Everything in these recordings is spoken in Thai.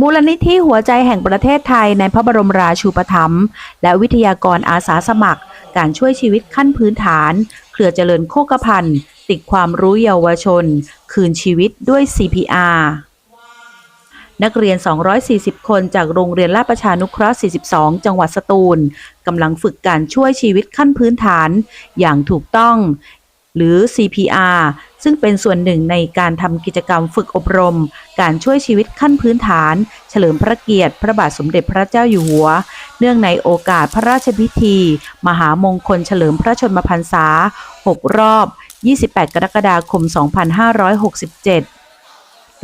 มูลนิธิหัวใจแห่งประเทศไทยในพระบรมราชูปถัมภ์และวิทยากรอาสาสมัคร การช่วยชีวิตขั้นพื้นฐาน เครือเจริญโคกพันธ์ติดความรู้เยาวชน คืนชีวิตด้วย CPR นักเรียน 240 คนจากโรงเรียนลาประชานุเคราะห์ 42 จังหวัดสตูล กำลังฝึกการช่วยชีวิตขั้นพื้นฐาน อย่างถูกต้อง หรือ CPR ซึ่งเป็นส่วนหนึ่งในการทำกิจกรรมฝึกอบรม การช่วยชีวิตขั้นพื้นฐาน เฉลิมพระเกียรติพระบาทสมเด็จพระเจ้าอยู่หัว เนื่องในโอกาสพระราชพิธี มหามงคลเฉลิมพระชนมพรรษา 6 รอบ 28 กรกฎาคม 2567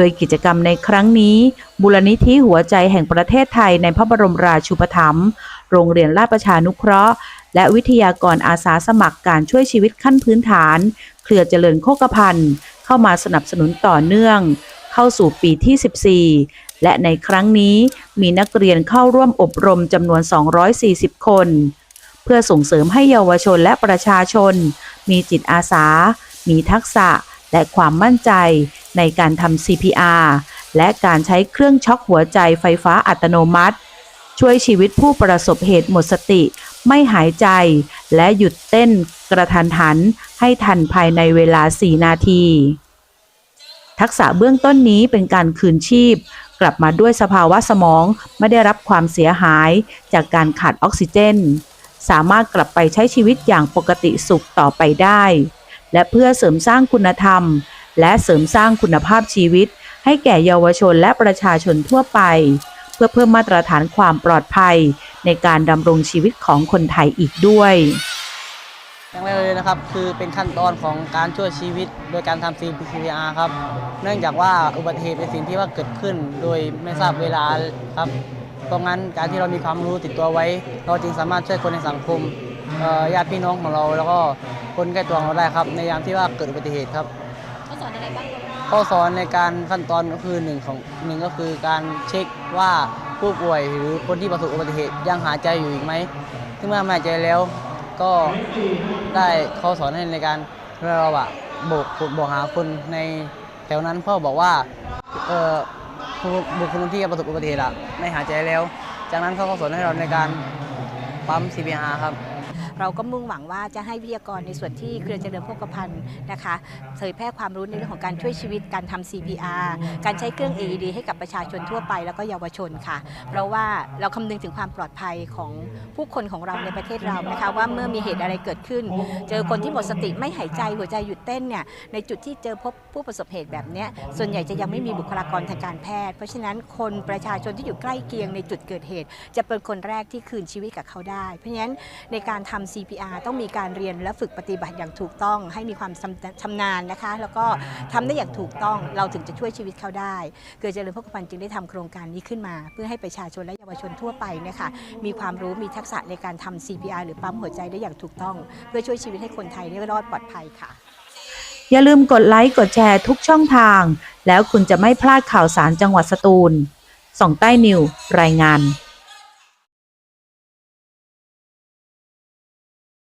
ดยกิจกรรมในครั้งนี้มูลนิธิหัวใจแห่งประเทศไทยในพระบรมราชูปถัมภ์โรงเรียนลาดประชานุเคราะห์ และวิทยากรอาสาสมัครการช่วยชีวิตขั้นพื้นฐาน เครือเจริญโคกพันธ์เข้ามาสนับสนุนต่อเนื่อง เข้าสู่ปีที่ 14 และในครั้งนี้มีนักเรียนเข้าร่วมอบรมจำนวน 240 คน เพื่อส่งเสริมให้เยาวชนและประชาชน มีจิตอาสา มีทักษะและความมั่นใจ ในการทำ CPR และการใช้เครื่องช็อคหัวใจไฟฟ้าอัตโนมัติ ช่วยชีวิตผู้ประสบเหตุหมดสติ ไม่หายใจ และหยุดเต้นกระทันหันให้ทันภายในเวลา 4 นาที ทักษะเบื้องต้นนี้เป็นการคืนชีพ กลับมาด้วยสภาวะสมองไม่ได้รับความเสียหายจากการขาดออกซิเจน สามารถกลับไปใช้ชีวิตอย่างปกติสุขต่อไปได้ และเพื่อเสริมสร้างคุณธรรม และเสริมสร้างคุณภาพชีวิต ให้แก่เยาวชนและประชาชนทั่วไป เพื่อเพิ่มมาตรฐานความปลอดภัย ในการดำรงชีวิตของคนไทยอีกด้วยอย่างแรกเลยนะครับคือเป็นขั้นตอนของการช่วยชีวิต โดยการทำ CPR ครับ เนื่องจากว่าอุบัติเหตุเป็นสิ่งที่ว่าเกิดขึ้น โดยไม่ทราบเวลาครับเพราะงั้นการที่เรามีความรู้ติดตัวไว้ เราจึงสามารถช่วยคนในสังคมญาติพี่น้องของเรา แล้วก็คนใกล้ตัวของเราได้ครับ ในยามที่ว่าเกิดอุบัติเหตุครับ ข้อสอนในการขั้นตอนก็คือหนึ่งของหนึ่งก็คือการเช็คว่าผู้ป่วยหรือคนที่ประสบอุบัติเหตุยังหายใจอยู่อีกไหมซึ่งเมื่อไม่หายใจแล้วก็ได้ข้อสอนให้ในการเราอะโบกบอกหาคนในแถวนั้นเพ่อบอกว่าเออบุคคลที่ประสบอุบัติเหตุอะไม่หายใจแล้ว จากนั้นเขาก็สอนให้เราในการปั๊ม CPR ครับ เราก็มุ่งหวังว่าจะให้วิทยากรในส่วนที่เครือเจริญโภคภัณฑ์นะคะเผยแพร่ความรู้ในเรื่องของการช่วยชีวิตการทำ CPR การใช้เครื่อง AED ให้กับประชาชนทั่วไปแล้วก็เยาวชนค่ะ เพราะว่าเราคำนึงถึงความปลอดภัยของผู้คนของเราในประเทศเรานะคะ ว่าเมื่อมีเหตุอะไรเกิดขึ้น เจอคนที่หมดสติไม่หายใจหัวใจหยุดเต้นเนี่ยในจุดที่เจอพบผู้ประสบเหตุแบบนี้ส่วนใหญ่จะยังไม่มีบุคลากรทางการแพทย์ เพราะฉะนั้นคนประชาชนที่อยู่ใกล้เคียงในจุดเกิดเหตุ จะเป็นคนแรกที่คืนชีวิตกับเขาได้ เพราะฉะนั้นในการทำ CPR ต้องมีการเรียนและฝึกปฏิบัติอย่างถูกต้อง ให้มีความชำชำนาญนะคะ แล้วก็ทำได้อย่างถูกต้องเราถึงจะช่วยชีวิตเขาได้เกิดเจริญพกพันธ์จึงได้ทำโครงการนี้ขึ้นมา เพื่อให้ประชาชนและเยาวชนทั่วไปเนะคะมีความรู้มีทักษะในการทำ CPR หรือปั๊มหัวใจได้อย่างถูกต้อง เพื่อช่วยชีวิตให้คนไทยได้รอดปลอดภัยค่ะ อย่าลืมกดไลค์กดแชร์ทุกช่องทาง แล้วคุณจะไม่พลาดข่าวสารจังหวัดสตูลส่องใต้นิวรายงาน